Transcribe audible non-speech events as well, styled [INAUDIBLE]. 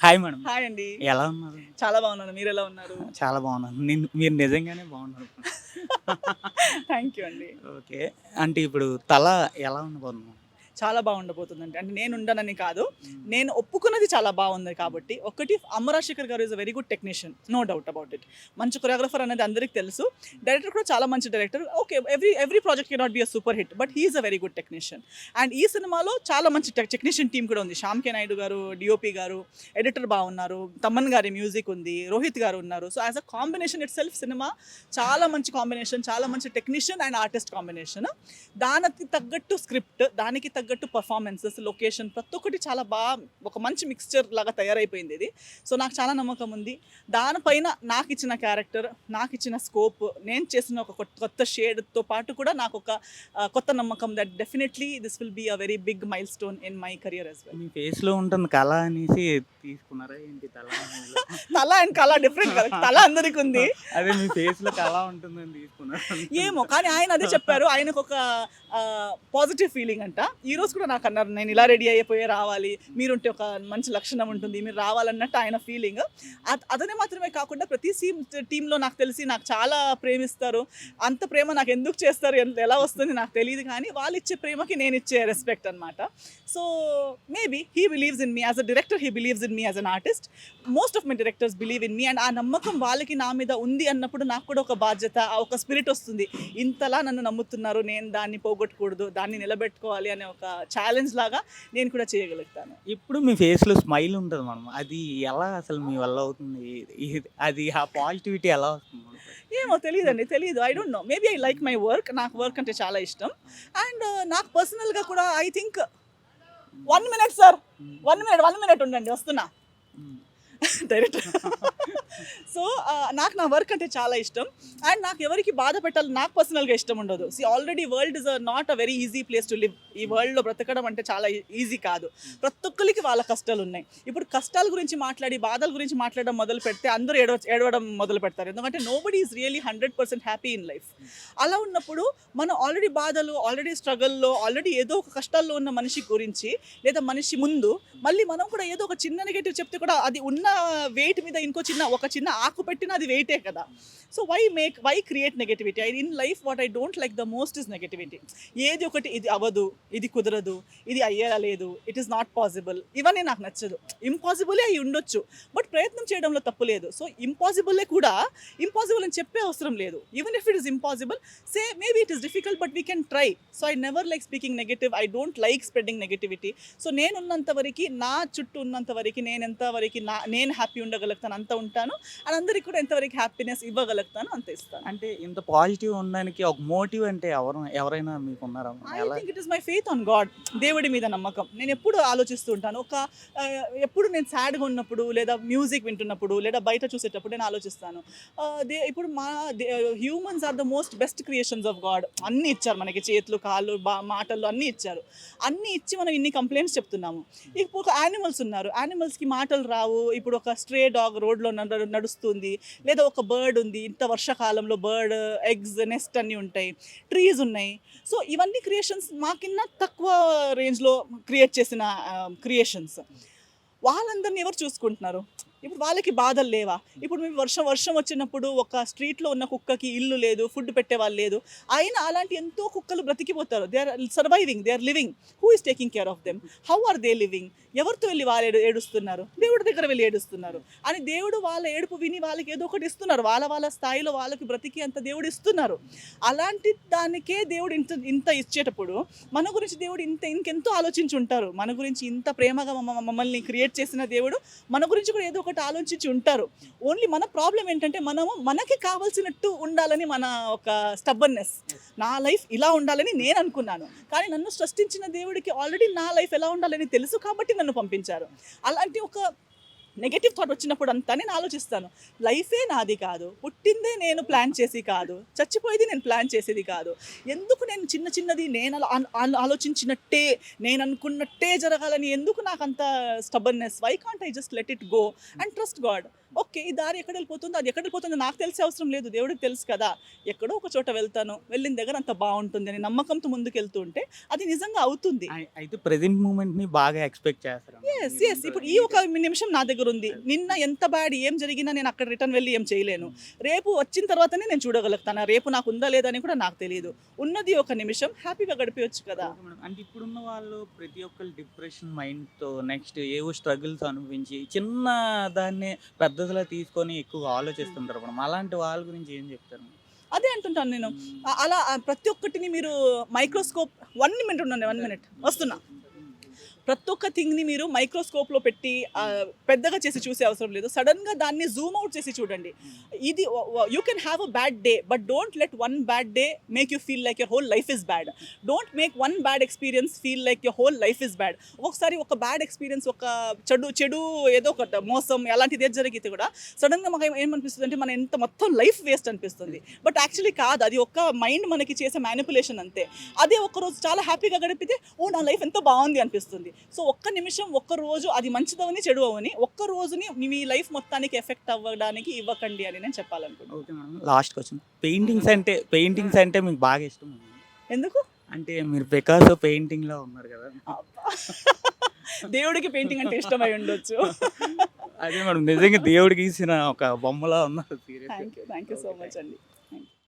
Hi madam. Hi అండి. ఎలా ఉన్నారు? చాలా బాగున్నాను. మీరు ఎలా ఉన్నారు? చాలా బాగున్నాను. నేను మీరు నిజంగానే బాగున్నారు. [LAUGHS] థ్యాంక్ యూ అండి. ఓకే. అంటే ఇప్పుడు తల ఎలా ఉండబోతున్నాం చాలా బాగుండబోతుందండి. అంటే నేను ఉండనని కాదు. నేను ఒప్పుకున్నది చాలా బాగుంది కాబట్టి ఒకటి అమరాశేఖర్ గారు is a very good technician no doubt about it మంచి కొరియోగ్రఫర్ అనేది అందరికీ తెలుసు. డైరెక్టర్ కూడా చాలా మంచి director okay every every project can not be a super hit but he's a very good technician and ఈ సినిమాలో చాలా మంచి టెక్నీషియన్ టీం కూడా ఉంది. శ్యామ్ కే నాయుడు గారు డిఓపి గారు ఎడిటర్ బాగున్నారు. తమ్మన్ గారి మ్యూజిక్ ఉంది రోహిత్ గారు ఉన్నారు. So as a combination itself cinema చాలా మంచి కాంబినేషన్ చాలా మంచి టెక్నీషియన్ అండ్ ఆర్టిస్ట్ కాంబినేషన్ దానికి తగ్గట్టు స్క్రిప్ట్ దానికి తగ్గట్టు పర్ఫార్మెన్సెస్ లొకేషన్ ప్రతి ఒక్కటి చాలా బాగా ఒక మంచి మిక్స్చర్ లాగా తయారైపోయింది ఇది. సో నాకు చాలా నమ్మకం ఉంది. దానిపైన నాకు ఇచ్చిన క్యారెక్టర్ నాకు ఇచ్చిన స్కోప్ నేను చేసిన ఒక కొత్త- షేడ్తో పాటు కూడా నాకు ఒక కొత్త నమ్మకం that definitely this will be a very big milestone in my career as well మీ ఫేస్లో ఉంటుంది కళ అనేసి తీసుకున్నారా ఏంటి తల? [LAUGHS] అండ్ కళ డిఫరెంట్ కదా. తల అందరికి ఉంది అదే మీ ఫేస్లో కళ ఉంటుందని ఏమో కానీ ఆయన అదే చెప్పారు. ఆయనకు ఒక పాజిటివ్ ఫీలింగ్ అంట. ఈ రోజు కూడా నాకు అన్నారు నేను ఇలా రెడీ అయిపోయి రావాలి. మీరుంటే ఒక మంచి లక్షణం ఉంటుంది. మీరు రావాలన్నట్టు ఆయన ఫీలింగ్ అతనే మాత్రమే కాకుండా ప్రతి సీమ్ టీంలో నాకు తెలిసి నాకు చాలా ప్రేమిస్తారు. అంత ప్రేమ నాకు ఎందుకు చేస్తారు? ఎలా వస్తుంది? నాకు తెలియదు కానీ వాళ్ళు ఇచ్చే ప్రేమకి నేను ఇచ్చే రెస్పెక్ట్ అనమాట so maybe he believes in me as a director he believes in me as an artist most of my directors believe in me and ఆ నమ్మకం వాళ్ళకి నా మీద ఉంది అన్నప్పుడు నాకు కూడా ఒక బాధ్యత ఆ ఒక స్పిరిట్ వస్తుంది. ఇంతలా నన్ను నమ్ముతున్నారు నేను దాన్ని పోగొట్టకూడదు దాన్ని నిలబెట్టుకోవాలి అనే ఒక ఛాలెంజ్ లాగా నేను కూడా చేయగలుగుతాను. ఇప్పుడు మీ ఫేస్లో స్మైల్ ఉంటుంది మనం. అది ఎలా అసలు మీ వల్ల అవుతుంది? అది ఆ పాజిటివిటీ ఎలా వస్తుంది? ఏమో తెలియదండి తెలియదు I don't know maybe I like my work నాకు వర్క్ అంటే చాలా ఇష్టం. అండ్ నాకు పర్సనల్గా కూడా I think one minute sir one minute one minute ఉండండి వస్తున్నా. [LAUGHS] డైరెక్ట్ సో uh, నాకు నా వర్క్ అంటే చాలా ఇష్టం. అండ్ నాకు ఎవరికి బాధ పెట్టాలి నాకు పర్సనల్గా ఇష్టం ఉండదు. See already world is not a very easy place to live ఈ వరల్డ్లో బ్రతకడం అంటే చాలా e-, ఈజీ కాదు. ప్రతి ఒక్కరికి వాళ్ళ కష్టాలు ఉన్నాయి. ఇప్పుడు కష్టాల గురించి మాట్లాడి బాధల గురించి మాట్లాడడం మొదలు పెడితే అందరూ ఏడవ ఏడవడం మొదలు పెడతారు. ఎందుకంటే nobody is really hundred percent happy in life అలా ఉన్నప్పుడు మనం ఆల్రెడీ బాధలు ఆల్రెడీ స్ట్రగల్లో ఆల్రెడీ ఏదో ఒక కష్టాల్లో ఉన్న మనిషి గురించి లేదా మనిషి ముందు మళ్ళీ మనం కూడా ఏదో ఒక చిన్న నెగటివ్ చెప్తే కూడా అది ఉన్న వెయిట్ మీద ఇంకో చిన్న ఒక చిన్న ఆకు పెట్టిన అది వెయిటే కదా. So why make why create negativity I in life what I don't like the most is negativity ఏది ఒకటి ఇది అవ్వదు ఇది కుదరదు ఇది అయ్యేలా లేదు ఇట్ ఈస్ నాట్ పాసిబుల్ ఇవన్నీ నాకు నచ్చదు. ఇంపాసిబులే అయి ఉండొచ్చు బట్ ప్రయత్నం చేయడంలో తప్పు లేదు. సో ఇంపాసిబులే కూడా ఇంపాసిబుల్ అని చెప్పే అవసరం లేదు. Even if it is impossible say maybe it is difficult but we can try so I never like speaking negative I don't like spreading negativity so నేను ఉన్నంత వరకు నా చుట్టూ ఉన్నంత వరకు నేను ఎంత వరకు నా నేను హ్యాపీ ఉండగలుగుతాను అంత ఉంటాను. అండ్ అందరికి కూడా ఎంతవరకు హ్యాపీనెస్ ఇవ్వగలుగుతాను అంత ఇస్తాను. అంటే ఇంత పాజిటివ్ ఉండడానికి ఒక మోటివ్ అంటే ఎవరు ఎవరైనా మీకు ఉన్నారా? ఐ ఎలా? Think it is my faith on God దేవుడి మీద నమ్మకం. నేను ఎప్పుడు ఆలోచిస్తూ ఉంటాను. ఒక ఎప్పుడు నేను సాడ్గా ఉన్నప్పుడు లేదా మ్యూజిక్ వింటున్నప్పుడు లేదా బయట చూసేటప్పుడు నేను ఆలోచిస్తాను. ఇప్పుడు మా humans are the most best creations of God అన్నీ ఇచ్చారు మనకి. చేతులు కాళ్ళు బా మాటలు అన్నీ ఇచ్చారు. అన్నీ ఇచ్చి మనం ఇన్ని కంప్లైంట్స్ చెప్తున్నాము. ఇప్పుడు ఒక యానిమల్స్ ఉన్నారు. యానిమల్స్కి మాటలు రావు. ఇప్పుడు ఇప్పుడు ఒక స్ట్రే డాగ్ రోడ్లో నడుస్తుంది. లేదా ఒక బర్డ్ ఉంది. ఇంత వర్షాకాలంలో బర్డ్ ఎగ్స్ నెస్ట్ అన్నీ ఉంటాయి. ట్రీస్ ఉన్నాయి. సో ఇవన్నీ క్రియేషన్స్ మాకిన్న తక్కువ రేంజ్లో క్రియేట్ చేసిన క్రియేషన్స్ వాళ్ళందరినీ ఎవరు చూసుకుంటున్నారు? ఇప్పుడు వాళ్ళకి బాధలు లేవా? ఇప్పుడు మేము వర్షం వర్షం వచ్చినప్పుడు ఒక స్ట్రీట్లో ఉన్న కుక్కకి ఇల్లు లేదు ఫుడ్ పెట్టే వాళ్ళు లేదు. అయినా అలాంటి ఎంతో కుక్కలు బ్రతికిపోతారు. They are surviving they are living who is taking care of them how are they living ఎవరితో వెళ్ళి వాళ్ళు ఏడు ఏడుస్తున్నారు? దేవుడి దగ్గర వెళ్ళి ఏడుస్తున్నారు. అని దేవుడు వాళ్ళ ఏడుపు విని వాళ్ళకి ఏదో ఒకటి ఇస్తున్నారు. వాళ్ళ వాళ్ళ స్థాయిలో వాళ్ళకి బ్రతికి అంత దేవుడు ఇస్తున్నారు. అలాంటి దానికే దేవుడు ఇంత ఇంత ఇచ్చేటప్పుడు మన గురించి దేవుడు ఇంత ఇంకెంతో ఆలోచించి ఉంటారు మన గురించి ఇంత ప్రేమగా మమ్మల్ని క్రియేట్ చేసిన దేవుడు మన గురించి కూడా ఏదో ఒకటి ఆలోచించి ఉంటారు. ఓన్లీ మన ప్రాబ్లం ఏంటంటే మనము మనకి కావాల్సినట్టు ఉండాలని మన ఒక స్టబ్బన్నెస్ నా లైఫ్ ఇలా ఉండాలని నేను అనుకున్నాను. కానీ నన్ను సృష్టించిన దేవుడికి ఆల్రెడీ నా లైఫ్ ఎలా ఉండాలని తెలుసు కాబట్టి నన్ను పంపించారు. అలాంటి ఒక నెగిటివ్ థాట్ వచ్చినప్పుడు అంతా నేను ఆలోచిస్తాను. లైఫే నాది కాదు. పుట్టిందే నేను ప్లాన్ చేసి కాదు. చచ్చిపోయేది నేను ప్లాన్ చేసేది కాదు. ఎందుకు నేను చిన్న చిన్నది నేను అలా ఆలోచించినట్టే నేను అనుకున్నట్టే జరగాలని ఎందుకు నాకు అంత stubbornness why can't I just let it go and trust God okay ఈ దారి ఎక్కడ వెళ్ళిపోతుందో అది ఎక్కడ వెళ్ళిపోతుందో నాకు తెలిసే అవసరం లేదు. దేవుడికి తెలుసు కదా. ఎక్కడో ఒక చోట వెళ్తాను. వెళ్ళిన దగ్గర అంత బాగుంటుంది అని నమ్మకంతో ముందుకు వెళ్తూ ఉంటే అది నిజంగా అవుతుంది. అయితే ప్రెసెంట్ మూమెంట్ని బాగా ఎక్స్పెక్ట్ చేస్తారు? ఎస్ ఎస్ ఇప్పుడు ఈ ఒక నిమిషం నా దగ్గర ఉంది. నిన్న ఎంత బ్యాడ్ ఏం జరిగినా నేను అక్కడ రిటర్న్ వెళ్ళి ఏం చేయలేను. రేపు వచ్చిన తర్వాతనే నేను చూడగలుగుతాను. రేపు నాకు ఉందా లేదా అని కూడా నాకు తెలియదు. ఉన్నది ఒక నిమిషం. హ్యాపీగా గడిపేయచ్చు కదా. అంటే ఇప్పుడున్న వాళ్ళు ప్రతి ఒక్కరు డిప్రెషన్ మైండ్తో నెక్స్ట్ ఏవో స్ట్రగుల్స్ అనుభవించి చిన్న దాన్ని పెద్దదిలా తీసుకొని ఎక్కువగా ఆలోచిస్తుంటారు మేడం. అలాంటి వాళ్ళ గురించి ఏం చెప్తారు? అదే అంటుంటాను నేను. ఆ- అలా ప్రతి ఒక్కటిని మీరు మైక్రోస్కోప్ వన్ మినిట్ ఉండండి వన్ మినిట్ వస్తున్నా. ప్రతి ఒక్క థింగ్ని మీరు మైక్రోస్కోప్లో పెట్టి పెద్దగా చేసి చూసే అవసరం లేదు. సడన్గా దాన్ని జూమ్ అవుట్ చేసి చూడండి. ఇది you can have a bad day but don't let one bad day make you feel like your whole life is bad. Don't make one bad experience feel like your whole life is bad. ఒకసారి ఒక bad experience ఒక చెడు చెడు ఏదో ఒక మోసం అలాంటిది ఏది జరిగితే కూడా సడన్గా మాకు ఏమనిపిస్తుంది అంటే మన ఎంత మొత్తం లైఫ్ వేస్ట్ అనిపిస్తుంది. బట్ యాక్చువల్లీ కాదు అది ఒక మైండ్ మనకి చేసే మ్యానిపులేషన్ అంతే. అదే ఒకరోజు చాలా హ్యాపీగా గడిపితే ఓ నా లైఫ్ ఎంత బాగుంది అనిపిస్తుంది. సో ఒక్క నిమిషం ఒక్క రోజు అది మంచిదవని చెడు అవని ఒక్క రోజుని మీ లైఫ్ మొత్తానికి ఎఫెక్ట్ అవ్వడానికి ఇవ్వకండి అని నేను చెప్పాలనుకుంటున్నాను okay madam. Last question paintings అంటే పెయింటింగ్స్ అంటే మీకు బాగా ఇష్టం. ఎందుకు? అంటే మీరు పికాసో పెయింటింగ్లో ఉన్నారు కదా. దేవుడికి పెయింటింగ్ అంటే ఇష్టమై ఉండొచ్చు. అదే మేడం నిజంగా దేవుడు గీసిన ఒక బొమ్మలా ఉన్నారు serious thank you thank you so much అండి.